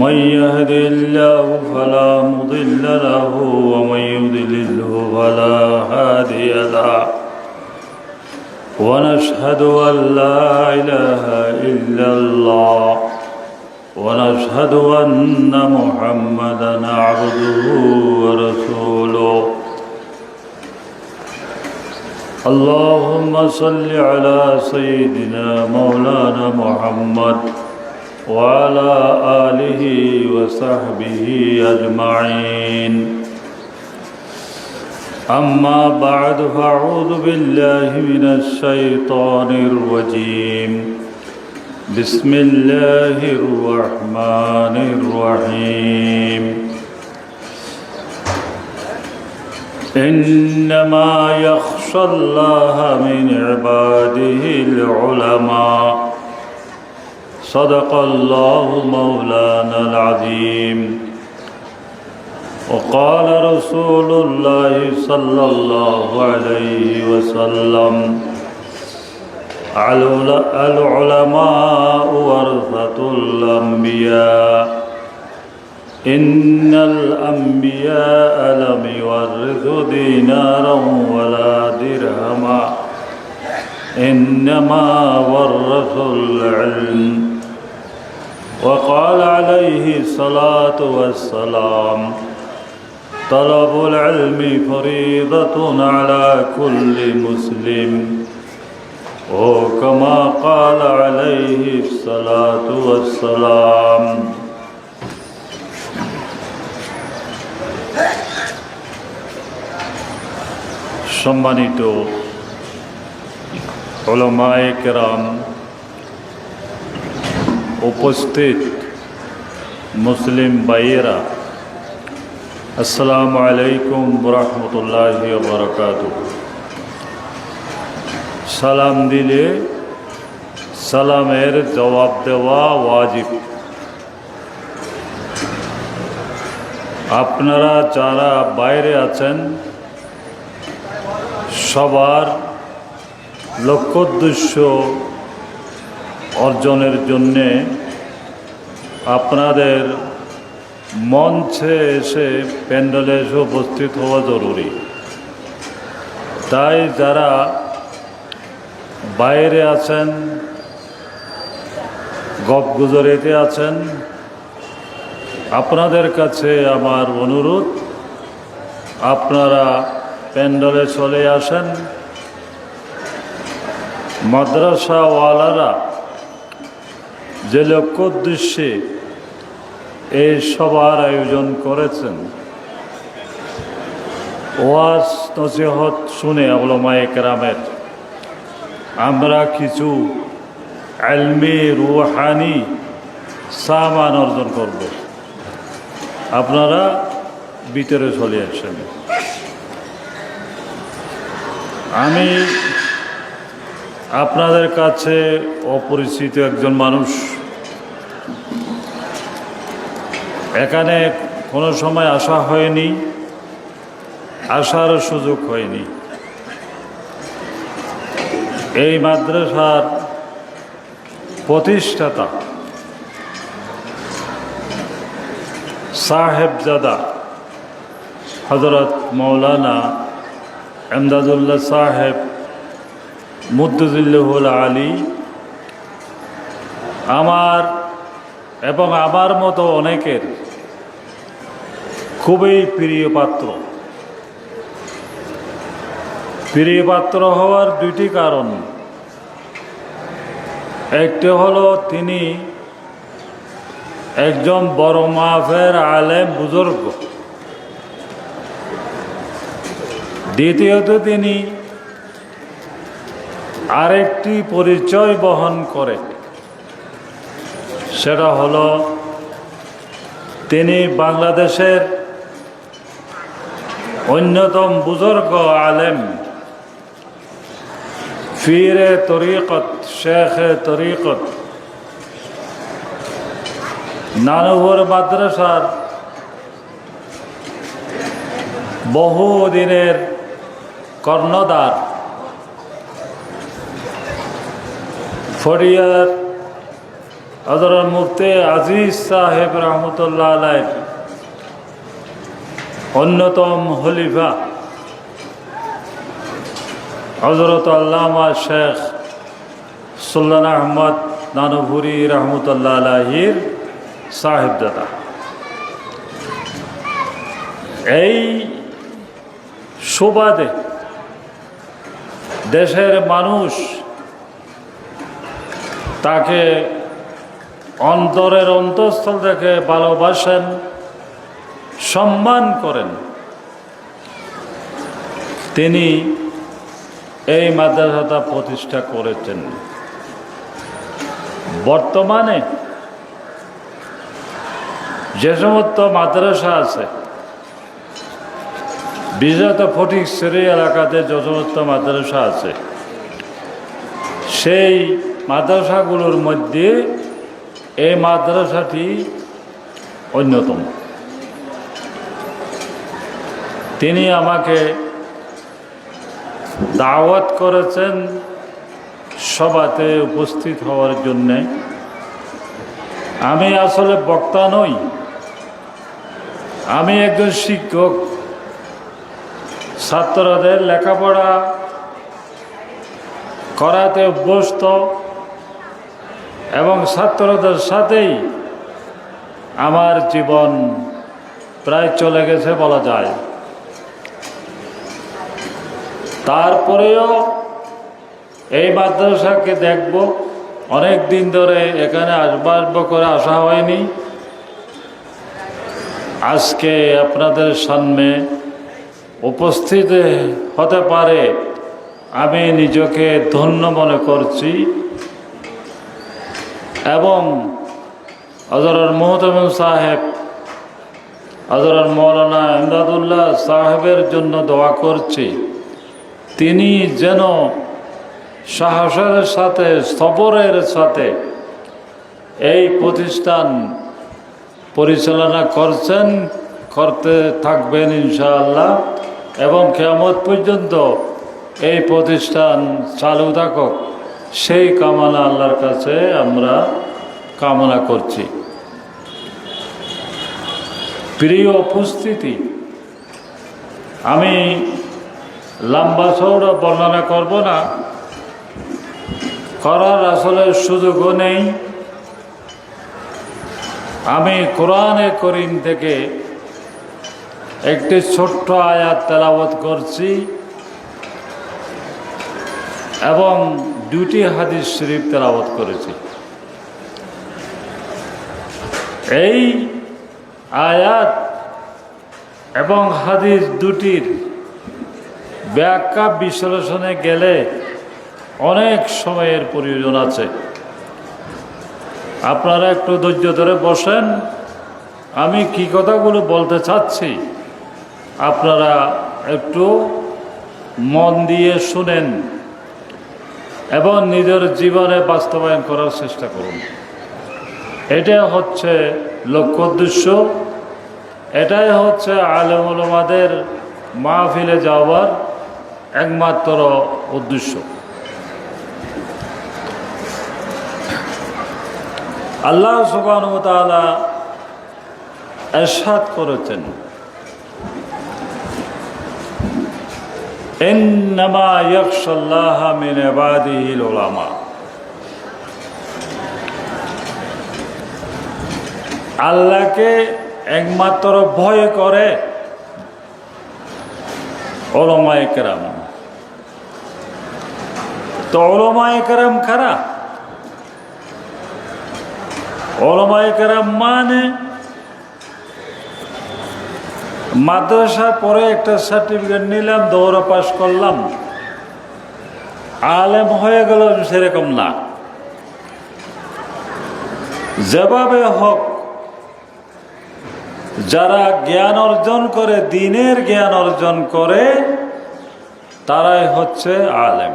من يهد الله فلا مضل له ومن يضلله فلا هادي له. ونشهد أن لا إله إلا الله ونشهد أن محمدا عبده ورسوله. اللهم صل على سيدنا مولانا محمد وعلى آله وصحبه أجمعين. أما بعد فأعوذ بالله من الشيطان الرجيم. بسم الله الرحمن الرحيم. إنما يخشى الله من عباده العلماء. صدق الله مولانا العظيم وقال رسول الله صلى الله عليه وسلم العلماء ورثة الأنبياء إن الأنبياء لم يورثوا دينارا ولا درهما إنما ورثوا العلم وقال عليه الصلاة والسلام طلب العلم فريضة على كل مسلم وكما قال عليه الصلاة والسلام সম্মানিত ওলমায়ে কেরাম উপস্থিত মুসলিম ভাইয়েরা, আসসালামু আলাইকুম রহমতুল্লাহ বরকাত সালাম দিলে সালামের জবাব দেওয়া ওয়াজিব। আপনারা যারা বাইরে আছেন, সবার লক্ষ্যোদ্দেশ্য অর্জনের জন্যে আপনাদের মঞ্চে এসে প্যান্ডেলে এসে উপস্থিত হওয়া জরুরি। তাই যারা বাইরে আছেন, গপগুজরেতে আছেন, আপনাদের কাছে আমার অনুরোধ, আপনারা প্যান্ডেলে চলে আসেন। মাদ্রাসাওয়ালারা যে লক্ষ্য উদ্দেশ্যে এই সবার আয়োজন করেছেন। ওয়াজ, নসিহত শুনে আবলমায় কেরামের, আমরা কিছু আলমি রুহানি সামান অর্জন করব। আপনারা ভিতরে চলে আসেন। আমি আপনাদের কাছে অপরিচিত একজন মানুষ এখানে কোনো সময় আসা হয়নি, আসার সুযোগ হয়নি। এই মাদ্রাসার প্রতিষ্ঠাতা সাহেবজাদা হজরত মৌলানা এমদাদুল্লাহ সাহেব মুদ্দুজুল্লাহুল আলী আমার এবং আমার মতো অনেকের খুবই প্রিয় পাত্র। প্রিয় পাত্র হওয়ার দুইটি কারণ। একটি হলো তিনি একজন বড় মাফের আলেম বুজুর্গ। দ্বিতীয়ত তিনি আরেকটি পরিচয় বহন করে। সেটা হলো তিনি বাংলাদেশের অন্যতম বুজুর্গ আলেম। ফিরে তরিকত, শেখ তরিকত। নানুভর মাদ্রাসার বহু দিনের কর্ণধার ফরিয়ার হজরত মুফতি আজিজ সাহেব রহমতুল্লাহ আলাইহ। অন্যতম হলিফা হজরত আল্লামা শেখ সুলতান আহমদ নানুভুরি রহমতুল্লাহ আলাহির সাহেবদাদা এই সুবাদে দেশের মানুষ তাকে অন্তরের অন্তঃস্থল থেকে ভালোবাসেন। সম্মান করেন। তিনি এই মাদ্রাসাটা প্রতিষ্ঠা করেছেন। বর্তমানে যে সমস্ত মাদ্রাসা আছে, বিশেষত ফটিক সেরি এলাকাতে যে সমস্ত মাদ্রাসা আছে, সেই মাদ্রাসাগুলোর মধ্যে এই মাদ্রাসাটি অন্যতম। তিনি আমাকে দাওয়াত করেছেন সভাতে উপস্থিত হওয়ার জন্যে। আমি আসলে বক্তা নই। আমি একজন শিক্ষক। ছাত্রদের লেখাপড়া করাতে অভ্যস্ত এবং ছাত্রদের সাথেই আমার জীবন প্রায় চলে গেছে বলা যায়। তারপরেও এই মাদ্রাসাকে দেখব। অনেক দিন ধরে এখানে আসব আসব করে আসা হয়নি। আজকে আপনাদের সামনে উপস্থিত হতে পারে। আমি নিজেকে ধন্য মনে করছি। এবং হজরত মোহতম সাহেব হজরত মৌলানা ইমদাদুল্লাহ সাহেবের জন্য দোয়া করছি। তিনি যেন সাহসের সাথে, সবরের সাথে এই প্রতিষ্ঠান পরিচালনা করছেন, করতে থাকবেন ইনশাআল্লাহ। এবং কেমত পর্যন্ত এই প্রতিষ্ঠান চালু থাকুক, সেই কামনা আল্লাহর কাছে আমরা কামনা করছি। প্রিয় উপস্থিতি, আমি লম্বা চৌড়া বর্ণনা করব না। করার আসলে সুযোগও নেই। আমি কোরআনে করিম থেকে একটি ছোট্ট আয়াত তেলাবত করছি এবং দুটি হাদিস শরীফ তেলাবত করেছি। এই আয়াত এবং হাদিস দুটির ব্যাখ্যা বিশ্লেষণে গেলে অনেক সময়ের প্রয়োজন আছে। আপনারা একটু ধৈর্য ধরে বসেন। আমি কি কথাগুলো বলতে চাচ্ছি, আপনারা একটু মন দিয়ে শুনেন এবং নিজের জীবনে বাস্তবায়ন করার চেষ্টা করুন। এটা হচ্ছে লক্ষ্য উদ্দেশ্য। এটাই হচ্ছে আলমুলমাদের মাহফিলে যাওয়ার একমাত্র উদ্দেশ্য। আল্লাহ সুবাহতালা এরশাদ করেছেন। আল্লাহকে একমাত্র ভয় করে ওলমায় কেরাম। তো খারা ওলমায় মানে মাদ্রাসা পরে একটা সার্টিফিকেট নিলাম, দৌড়া পাশ করলাম। আলেম হয়ে গেল, সেরকম না। যেভাবে হোক, যারা জ্ঞান অর্জন করে, দিনের জ্ঞান অর্জন করে, তারাই হচ্ছে আলেম।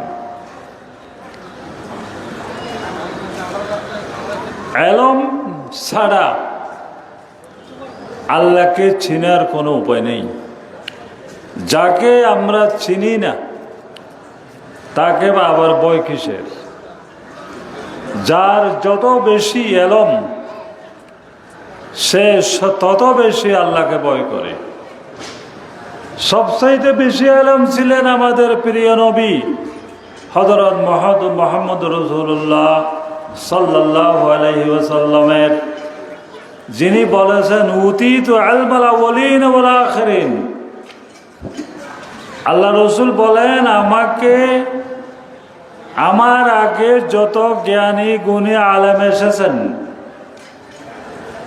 এলম ছাড়া আল্লাহকে চিনার কোনো উপায় নেই। যাকে আমরা চিনি না, তাকে বা আবার বই কিসের? যার যত বেশি এলম, সে তত বেশি আল্লাহকে ভয় করে। সবচাইতে বেশি এলম ছিলেন আমাদের প্রিয় নবী হজরত মহাদ মোহাম্মদ রসুল্লাহ সাল্লাহ যিনি বলেছেন উতি তো আলমালা বলিন আল্লাহ রসুল বলেন, আমাকে, আমার আগে যত জ্ঞানী গুণী আলেম এসেছেন,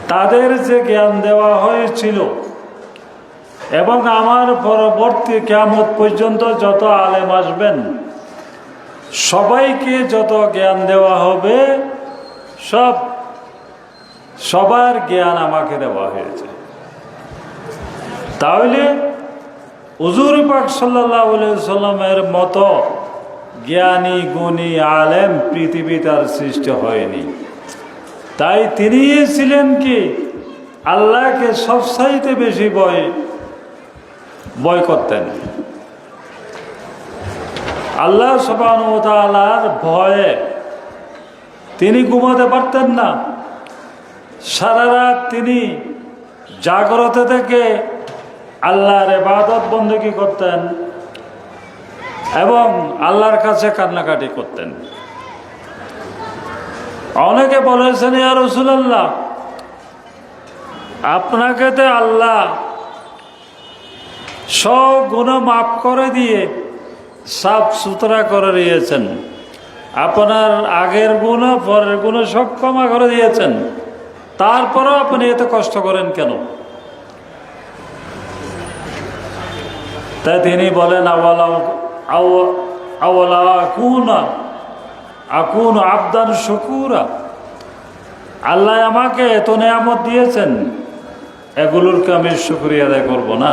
তাদের যে জ্ঞান দেওয়া হয়েছিল এবং আমার পরবর্তী কেমত পর্যন্ত যত আলেম আসবেন সবাইকে যত জ্ঞান দেওয়া হবে, সব সবার জ্ঞান আমাকে দেওয়া হয়েছে। তাহলে উজুর পাক সাল্লাহ সাল্লামের মতো জ্ঞানী, গুণী, আলেম পৃথিবী তার সৃষ্টি হয়নি। তাই তিনি ছিলেন কি? আল্লাহকে সবসাইতে বেশি বয় বয় করতেন। আল্লাহ সবানুতালার ভয়ে তিনি ঘুমাতে পারতেন না। সারা রাত তিনি জাগ্রত থেকে আল্লাহর এবাদত বন্দী করতেন এবং আল্লাহর কাছে কান্নাকাটি করতেন। অনেকে বলেছেন, ইয়া রসুলাল্লাহ, আপনাকে তো আল্লাহ সব গুণ মাফ করে দিয়ে সাফ সুতরা করে দিয়েছেন। আপনার আগের গুণ পরের গুণ সব ক্ষমা করে দিয়েছেন। তারপরেও আপনি এত কষ্ট করেন কেন? তাই তিনি বলেন আকুন আবদান শকুরা। আল্লাহ আমাকে এত নেয়ামত দিয়েছেন, এগুলোর আমি শুক্রিয়া আদায় করব না?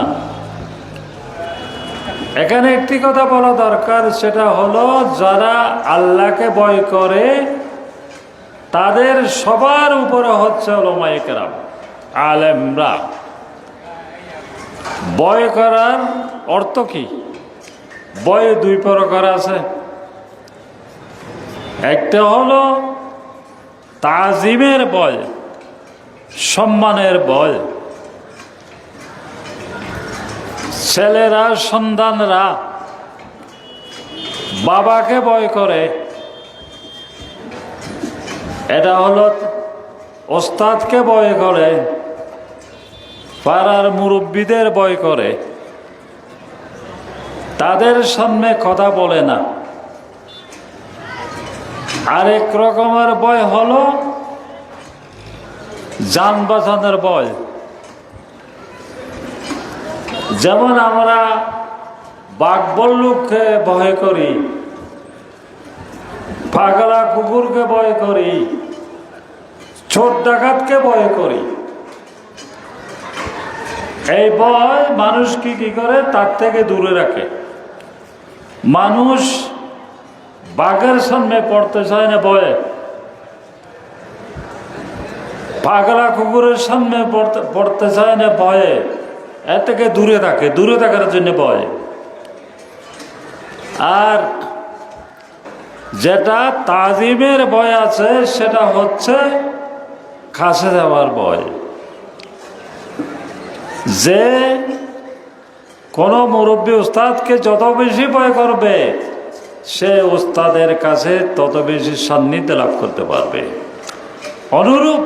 এখানে একটি কথা বলা দরকার, সেটা হলো যারা আল্লাহকে ভয় করে, তাদের সবার উপরে হচ্ছে ওলমাইকেরাম আলেমরা। বয় করার অর্থ কি? বয়ে দুই প্রকার আছে। একটা হলো তাজিমের বয় সম্মানের বয় ছেলেরা, সন্তানরা বাবাকে ভয় করে। এটা হলো ওস্তাদকে ভয় করে, পাড়ার মুরব্বীদের ভয় করে। তাদের সামনে কথা বলে না। আরেক রকমের বয় হলো যান বাঁচানোর বয় যেমন আমরা বাঘ বল্লুককে ভয় করি, পাগলা কুকুরকে ভয় করি ছোট ডাকাতকে ভয় করি। এই ভয় মানুষ কি কি করে? তার থেকে দূরে রাখে। মানুষ বাঘের সামনে পড়তে চায় না ভয়ে। পাগলা কুকুরের সামনে পড়তে পড়তে চায় না ভয়ে। এর থেকে দূরে থাকে, দূরে থাকার জন্য ভয় আর যেটা তাজিমের ভয় আছে, সেটা হচ্ছে কাছে যাওয়ার ভয় যে কোনো মুরব্বী উস্তাদকে যত বেশি ভয় করবে, সে উস্তাদের কাছে তত বেশি সান্নিধ্য লাভ করতে পারবে। অনুরূপ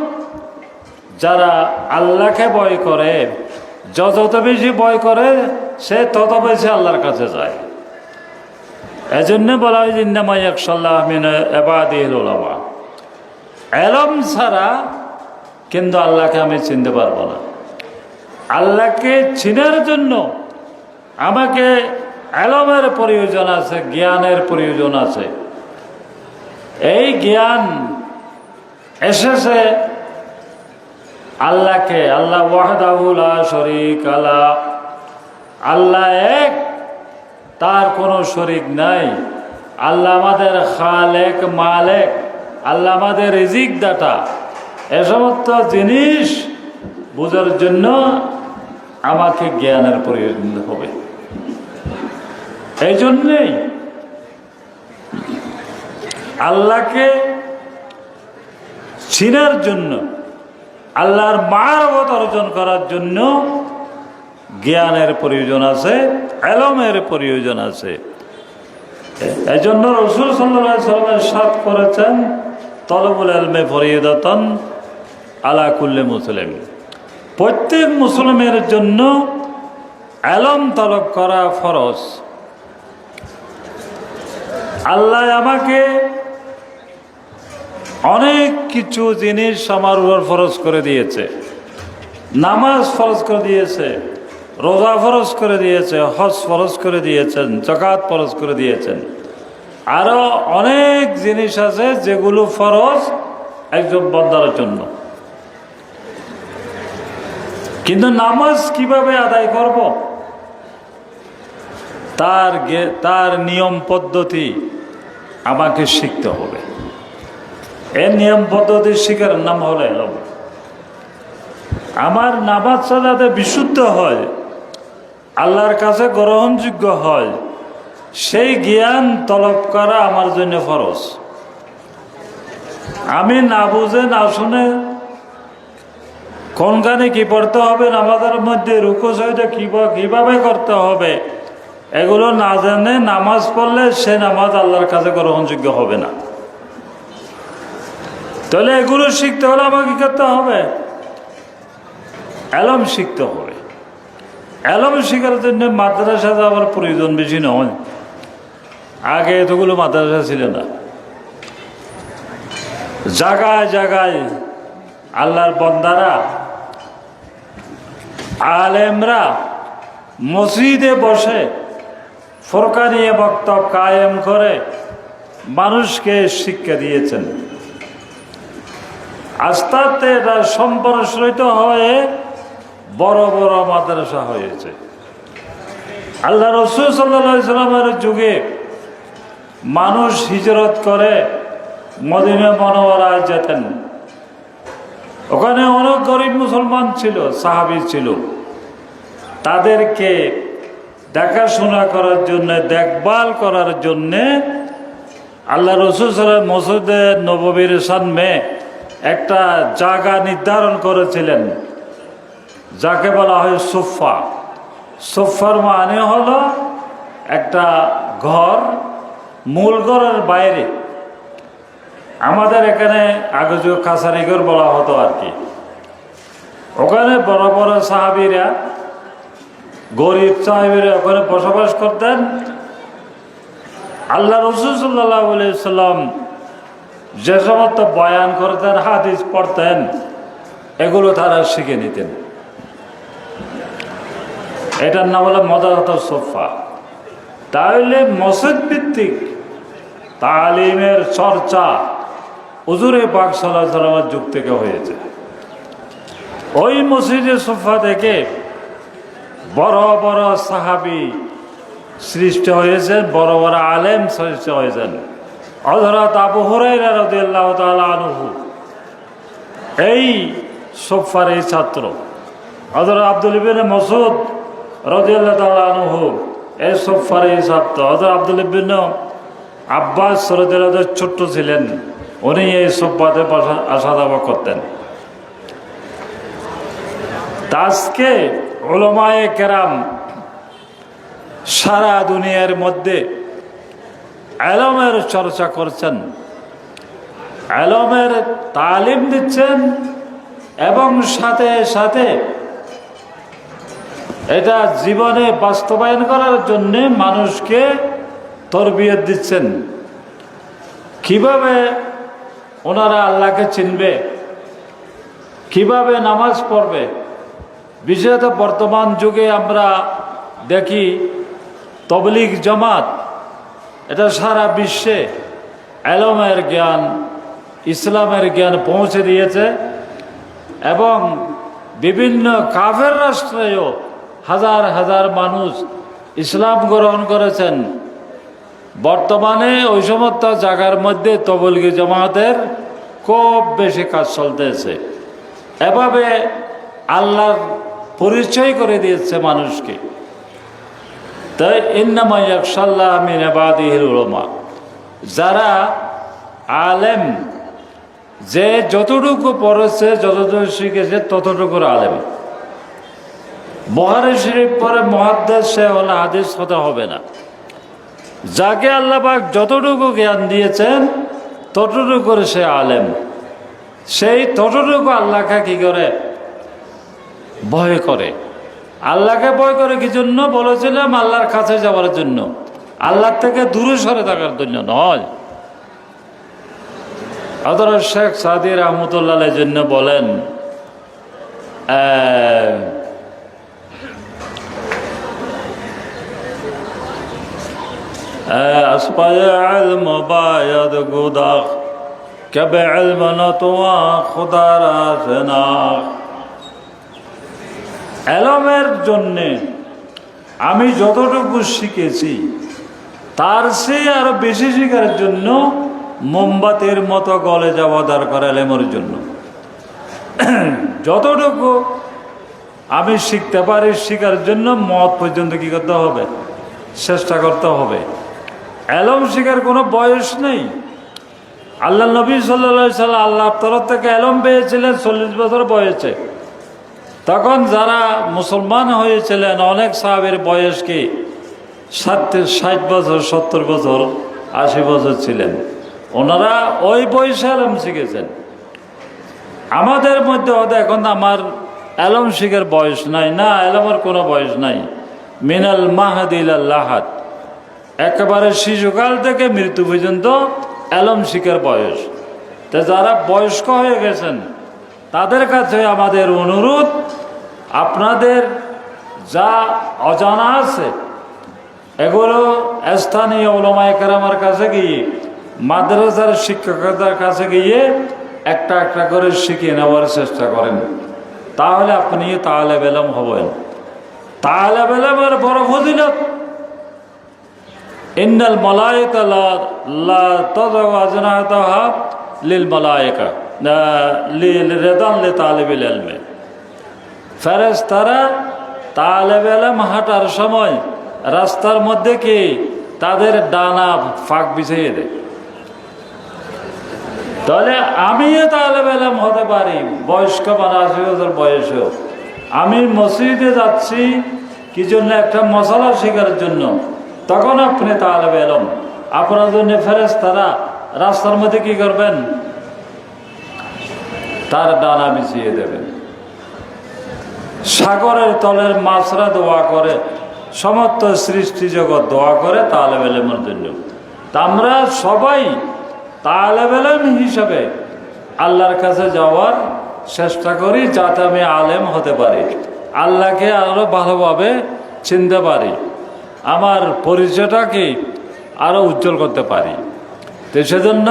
যারা আল্লাহকে ভয় করে যত বেশি ভয় করে, সে তত বেশি আল্লাহর কাছে যায়। এজন্য বলা হয় জিন্দামাই একসাল্লাহ মিন এবাদিল এলম ছাড়া কিন্তু আল্লাহকে আমি চিনতে পারব না। আল্লাহকে চিনার জন্য আমাকে এলমের প্রয়োজন আছে, জ্ঞানের প্রয়োজন আছে। এই জ্ঞান এসেছে আল্লাহকে, আল্লাহ ওয়াহদাহুল শরিক আলা আল্লাহ এক, তার কোনো শরিক নাই। আল্লাহ আমাদের খালেক, মালেক। আল্লাহ আমাদের রিজিক দাতা এ সমস্ত জিনিস বোঝার জন্য আমাকে জ্ঞানের প্রয়োজন হবে। এই জন্যেই আল্লাহকে চিনার জন্য আল্লাহর মারবত অর্জন করার জন্য জ্ঞানের প্রয়োজন আছে, এলমের প্রয়োজন আছে। এই জন্য রসুল সাল্লামের সাথ করেছেন তলবুল এলমে ফরিয়দাতন আলা কুল্লে মুসলিম। প্রত্যেক মুসলিমের জন্য এলম তলব করা ফরজ। আল্লাহ আমাকে অনেক কিছু জিনিস আমার উপর ফরজ করে দিয়েছে। নামাজ ফরজ করে দিয়েছে, রোজা ফরজ করে দিয়েছে, হজ ফরজ করে দিয়েছেন জকাত ফরজ করে দিয়েছেন। আরও অনেক জিনিস আছে যেগুলো ফরজ একজন বন্দার জন্য। কিন্তু নামাজ কীভাবে আদায় করব? তার তার নিয়ম পদ্ধতি আমাকে শিখতে হবে। এর নিয়ম পদ্ধতি শিখার নাম হলো এলম। আমার নামাজটা যাতে বিশুদ্ধ হয়, আল্লাহর কাছে গ্রহণযোগ্য হয়, সেই জ্ঞান তলব করা আমার জন্য ফরজ। আমি না বুঝে, না শুনে কোনখানে কি পড়তে হবে, নামাজের মধ্যে রুকু সহিতা কীভাবে করতে হবে, এগুলো না জানে নামাজ পড়লে সে নামাজ আল্লাহর কাছে গ্রহণযোগ্য হবে না। তাহলে এগুলো শিখতে হলে আমাকে করতে হবে। অ্যালম শিখতে হবে। অ্যালম শেখার জন্য মাদ্রাসা আমার প্রয়োজন বেশি নয়। আগে এতগুলো মাদ্রাসা ছিল না। জাগায় জাগায় আল্লাহর বন্দারা, আলেমরা মসজিদে বসে ফরকানিয়ে বক্তব্য কায়েম করে মানুষকে শিক্ষা দিয়েছেন। আস্তে আস্তে এটা সম্প্রসারিত হয়ে বড় বড় মাদ্রাসা হয়েছে। আল্লাহ রসুল সাল্লামের যুগে মানুষ হিজরত করে মদিনা মনোয়ারায় যেতেন। ওখানে অনেক গরিব মুসলমান ছিল, সাহাবি ছিল। তাদেরকে দেখাশোনা করার জন্য, দেখভাল করার জন্যে আল্লাহ রসুল সাল্লাম মসজিদে নববীর সামনে একটা জায়গা নির্ধারণ করেছিলেন, যাকে বলা হয় সোফা। সোফার মানে হলো একটা ঘর, মূল ঘরের বাইরে। আমাদের এখানে আগে যে কাছারিঘর বলা হতো আর কি। ওখানে বড় বড় সাহাবিরা, গরিব সাহেবেরা ওখানে বসবাস করতেন। আল্লাহ রসুল সাল্লাহ সাল্লাম যে সমস্ত বয়ান করতেন হাদিস পড়তেন, এগুলো তারা শিখে নিতেন। এটার নাম হলো মদারত সোফা। তাহলে মসজিদ ভিত্তিক তালিমের চর্চা উজুরে পাক সাল্লাহ যুগ থেকে হয়েছে। ওই মসজিদের সোফা থেকে বড় বড় সাহাবি সৃষ্টি হয়েছেন, বড় বড় আলেম সৃষ্টি হয়েছেন। হজরত আবু হুরাইরা রাদিয়াল্লাহু তাআলা আনহু। এই সোফার এই ছাত্র হজরত আব্দুল ইবিন মসুদ রাদিয়াল্লাহু তাআলা আনহু, এই সোফার এই ছাত্র হজরত আব্দুল ইবিন আব্বাস রাদিয়াল্লাহু ছোট্ট ছিলেন, উনি এই সোফাতে আসা যাওয়া করতেন। আজকে ওলমায়ে কেরাম সারা দুনিয়ার মধ্যে আলমের চর্চা করছেন, আলমের তালিম দিচ্ছেন এবং সাথে সাথে এটা জীবনে বাস্তবায়ন করার জন্যে মানুষকে তরবিয়ত দিচ্ছেন। কীভাবে ওনারা আল্লাহকে চিনবে? কীভাবে নামাজ পড়বে? বিশেষত বর্তমান যুগে আমরা দেখি তবলিগ জামাত এটা সারা বিশ্বে এলমের জ্ঞান, ইসলামের জ্ঞান পৌঁছে দিয়েছে এবং বিভিন্ন কাফের রাষ্ট্রেও হাজার হাজার মানুষ ইসলাম গ্রহণ করেছেন। বর্তমানে ওই সমস্ত জায়গার মধ্যে তবলগি জামাতের খুব বেশি কাজ চলতেছে। এভাবে আল্লাহর পরিচয় করে দিয়েছে মানুষকে। তাই উলমা। যারা আলেম, যে যতটুকু পড়েছে, যতটুকু শিখেছে, ততটুকু আলেম। মহারে শরীফ পরে মহাদ্দেশ সে হলে হাদিস হতে হবে না। যাকে আল্লাহবাক যতটুকু জ্ঞান দিয়েছেন, ততটুকু করে সে আলেম। সেই ততটুকু আল্লাহকে কি করে? ভয় করে। আল্লাহকে ভয় করে কি জন্য? বলেছিলাম আল্লাহর কাছে যাওয়ার জন্য। আল্লাহ থেকে দূরে সরে থাকার জন্য নয়। আদর শেখ সাদির রহমতুল্লাহ জন্য বলেন মোবায়দ গুদাখ কবে আলমন তোয়া খুদারা সেনাখ অ্যালমের জন্যে আমি যতটুকু শিখেছি, তার সেই আরও বেশি শিখার জন্য মোমবাতির মতো গলে যাওয়া দরকার অ্যালমের জন্য। যতটুকু আমি শিখতে পারি শিখার জন্য মত পর্যন্ত কী করতে হবে? চেষ্টা করতে হবে। অ্যালম শিখার কোনো বয়স নেই। আল্লাহ নবী সাল্লা সাল্লাহ আল্লাহর তরফ থেকে অ্যালম পেয়েছিলেন চল্লিশ বছর বয়সে। তখন যারা মুসলমান হয়েছিলেন, অনেক সাহাবের বয়স কি? ষাট ষাট বছর, সত্তর বছর, আশি বছর ছিলেন। ওনারা ওই বয়সে আলম শিখেছেন। আমাদের মধ্যে হয়তো এখন আমার এলম শিখের বয়স নাই। না এলমের কোনো বয়স নাই। মিনাল মাহাদিল আল্লাহাত একেবারে শিশুকাল থেকে মৃত্যু পর্যন্ত এলম শিখের বয়স। তা যারা বয়স্ক হয়ে গেছেন তাদের কাছে আমাদের অনুরোধ, আপনাদের যা অজানা আছে, এগুলো স্থানীয় ওলমায় কেরামার কাছে গিয়ে, মাদ্রাসার শিক্ষকদের কাছে গিয়ে একটা একটা করে শিখিয়ে নেওয়ার চেষ্টা করেন। তাহলে আপনি তাহলে বেলাম হবেন। তাহলে বেলমের বড় ফজিলত, ইন্নাল মালায়িকা লা আজনাহাতাহা লিল মালায়িকা। রিদান লি তালিবিল ইলমি। ফেরেশতারা তালেব ইলম হাঁটার সময় রাস্তার মধ্যে কি তাদের ডানা ফাঁক বিছিয়ে দেয়? তাহলে আমিও তালেব ইলম হতে পারি, বয়স্ক মানে আশি বছর বয়সেও। আমি মসজিদে যাচ্ছি কি জন্য একটা মশলা শেখার জন্য। তখন আপনি তাহলে এলম আপনার জন্য ফেরেস তারা রাস্তার মধ্যে কি করবেন? তার ডানা বিছিয়ে দেবেন সাগরের তলের মাছরা দোয়া করে, সমস্ত সৃষ্টি জগৎ দোয়া করে তালেব এলেমের জন্য আমরা সবাই তালেব হিসাবে আল্লাহর কাছে যাওয়ার চেষ্টা করি যাতে আমি আলেম হতে পারি। আল্লাহকে আরও ভালোভাবে চিনতে পারি। আমার পরিচয়টাকে আরও উজ্জ্বল করতে পারি। তো সেজন্য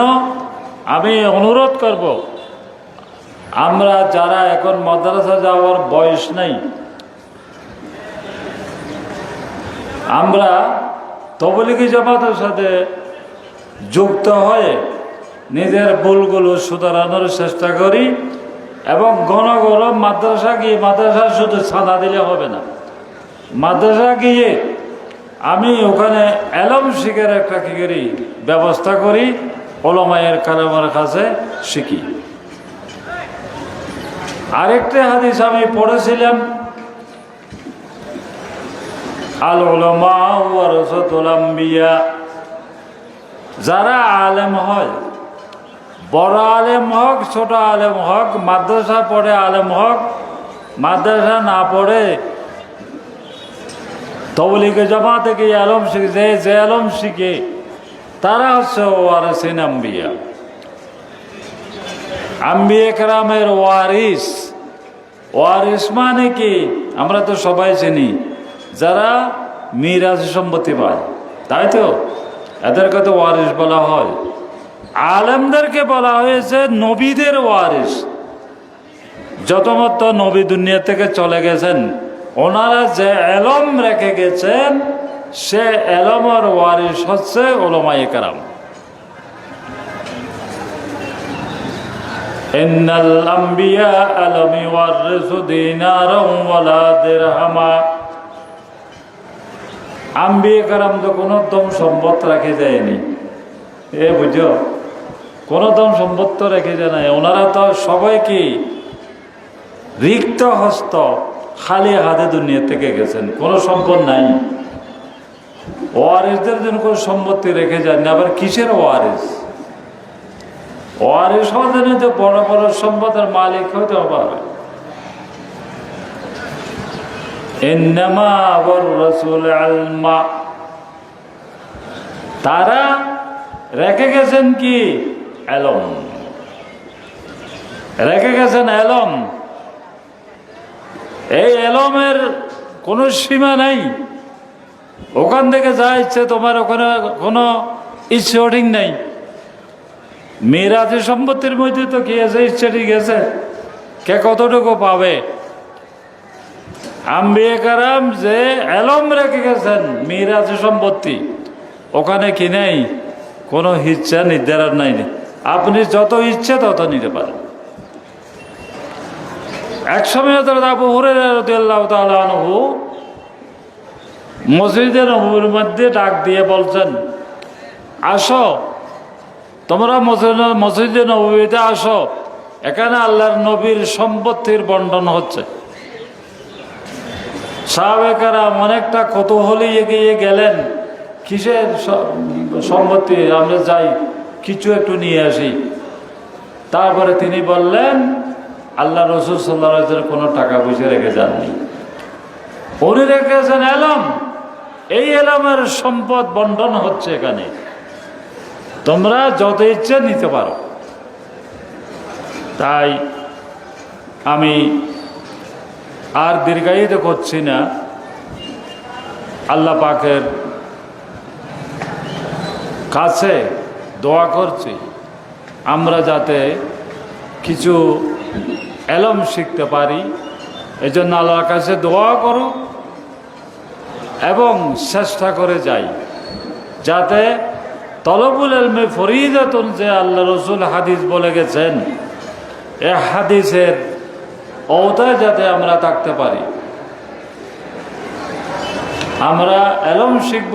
আমি অনুরোধ করব আমরা যারা এখন মাদ্রাসা যাওয়ার বয়স নাই, আমরা তবলিগি জামাতের সাথে যুক্ত হয়ে নিজের ভুলগুলো সুধারানোর চেষ্টা করি এবং ঘন ঘন মাদ্রাসা গিয়ে মাদ্রাসা শুধু সাদা দিলে হবে না। মাদ্রাসা গিয়ে আমি ওখানে অ্যালম শিখের একটা কি করি, ব্যবস্থা করি, ওলমায়ের কালামের কাছে শিখি। আরেকটা হাদিস আমি পড়েছিলাম। আল যারা আলেম হয়, বড় আলেম হোক, ছোট আলেম হোক, মাদ্রাসা পড়ে আলেম হক, মাদ্রাসা না পড়ে তবলিগে জমা থেকে আলম শিখে যে যে আলম শিখে, তারা হচ্ছে ওয়ারিসিন আম্বিয়া। আম্বিয়া একরামের ওয়ারিস। ওয়ারিস মানে কি? আমরা তো সবাই চিনি। যারা মিরাজ সম্পত্তি পায়, তাই তো? এদেরকে তো ওয়ারিস বলা হয়। আলেমদেরকে বলা হয়েছে নবীদের ওয়ারিস। যত মতো নবী দুনিয়া থেকে চলে গেছেন, ওনারা যে এলম রেখে গেছেন, সে এলমর ওয়ারিস হচ্ছে ওলমাই কারাম إن الأنبياء لم يورثوا دينارا ولا درهما আম্বিয়ে কারাম তো কোনো দম সম্পদ রাখে যায়নি এ বুঝো কোনো দম সম্পদ তো রেখে যায় নাই ওনারা তো সবাই কি রিক্ত হস্ত খালি হাতে দুনিয়া থেকে গেছেন কোনো সম্পদ নাই ওয়ারিসদের জন্য কোনো সম্পত্তি রেখে যায়নি আবার কিসের ওয়ারিস ওয়ারিস হওয়ার জন্য তো বড় বড় সম্পদের মালিক হইতে পারে ইন্নামা আবার রসুল আলমা। তারা রেখে গেছেন কি? এলম। রেখে গেছেন এলম। এই এলমের কোনো সীমা নাই। ওখান থেকে যা ইচ্ছে তোমার ওখানে কোনো ইচ্ছে ইচ্ছেটিং নেই। মেয়েরাজের সম্পত্তির মধ্যে তো কি আছে, ইচ্ছেটি গেছে। কে কতটুকু পাবে? আম্বিয়ে কারাম যে অ্যালম রেখে গেছেন মিরাজের সম্পত্তি, ওখানে কি নেই? কোনো ইচ্ছা নির্ধারণ নাই। আপনি যত ইচ্ছে তত নিতে পারেন। এক সময় আবু তালু মসজিদের মধ্যে ডাক দিয়ে বলছেন, আসো তোমরা মসজিদ নবীতে আসো। এখানে আল্লাহর নবীর সম্পত্তির বন্টন হচ্ছে। সাহাবেকারা অনেকটা কৌতূহলী এগিয়ে গেলেন। কিসের সম্পত্তি? আমরা যাই, কিছু একটু নিয়ে আসি। তারপরে তিনি বললেন, আল্লাহ রসুল সাল্লাহ কোনো টাকা পয়সা রেখে যাননি। উনি রেখেছেন এলম। এই এলমের সম্পদ বন্টন হচ্ছে এখানে। তোমরা যত ইচ্ছে নিতে পারো। তাই আমি আর দীর্ঘায়িত করছি না। আল্লাহ পাকের কাছে দোয়া করছি, আমরা যাতে কিছু এলম শিখতে পারি। এই জন্য আল্লাহর কাছে দোয়া করো এবং চেষ্টা করে যাই, যাতে তলবুল এলমে ফরিদাতুন, যে আল্লাহ রসুল হাদিস বলে গেছেন, এ হাদিসের অবতায় যাতে আমরা থাকতে পারি। আমরা এলম শিখব,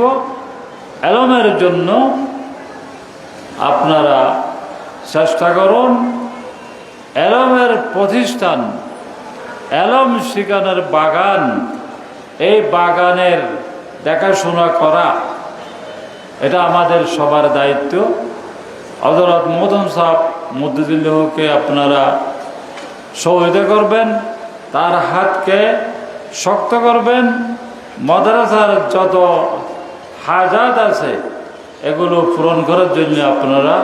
এলমের জন্য আপনারা চেষ্টা করুন, এলমের প্রতিষ্ঠান, এলম শিখানোর বাগান, এই বাগানের দেখাশোনা করা। এটা আমাদের সবার দায়িত্ব। হজরত মোহন সাহ মধ্যদিল্লহকে আপনারা সহযোগিতা করবেন, তার হাতকে শক্ত করবেন, মাদ্রাসার যত হাজাত আছে এগুলো পূরণ করার জন্য আপনারা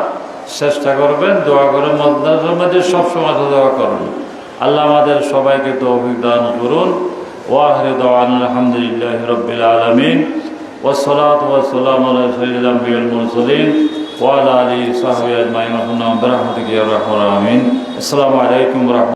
চেষ্টা করবেন, দোয়া করে মাদ্রাসার মধ্যে সবসময় দোয়া করুন। আল্লাহ আমাদের সবাইকে তৌফিক দান করুন। ওয়াহরে দাওয়ান আলহামদুলিল্লাহ রবিল আলমিন। والصلاة والسلام على سيد الأنبياء المرسلين وعلى آله وصحبه أجمعين برحمتك يا أرحم الراحمين. السلام عليكم ورحمة